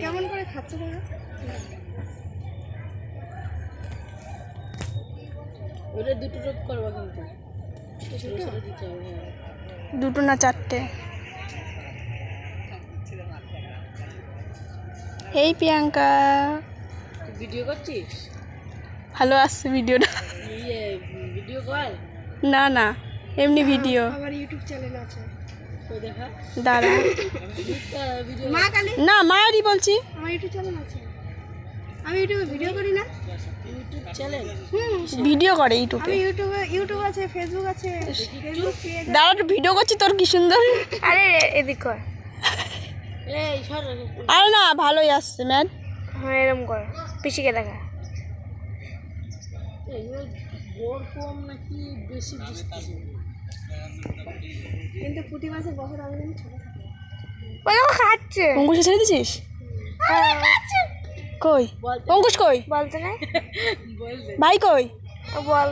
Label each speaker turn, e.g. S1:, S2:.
S1: কেমন করে খাচ্ছে তোমরা?
S2: ওটা দুটো করব কিন্তু। হ্যাঁ।
S1: দুটো না চারটে? এই প্রিয়াঙ্কা।
S2: ভিডিও করছিস?
S1: ভালো আসছে ভিডিওটা
S2: ভিডিও কর।
S1: না না এমনি ভিডিও
S3: আমার ইউটিউব চ্যানেল আছে।
S1: দাঁড়া।
S2: ভিডিও
S3: মা কালী?
S1: না মায়েরই বলছি।
S3: আমার ইউটিউব চ্যানেল আছে। আমি ইউটিউবে ভিডিও করি না।
S2: ইউটিউব চ্যানেল
S3: হুম।
S1: ভিডিও করে ইউটিউবে
S3: আমি ইউটিউবে ইউটিউব আছে ফেসবুক আছে ফেসবুক
S1: দাঁড়া একটু ভিডিও করছি তোর কি সুন্দর?
S3: আরে এদিক কর।
S2: এই সর।
S1: আরে না ভালোই আসছে ম্যান।
S3: হ্যাঁ এরকম কর। পিসিকে দেখা।
S2: বড় কম নাকি বেশি বুঝতেছি।
S3: কিন্তু পুঁটি মাছের বছর আমি জানি ছোট থাকে। ওই খাচ্ছে।
S1: অঙ্কুশে ছেড়ে দিছিস কই? অঙ্কুশ কই?
S3: বলতে নাই।
S1: ভাই কই?
S3: বল।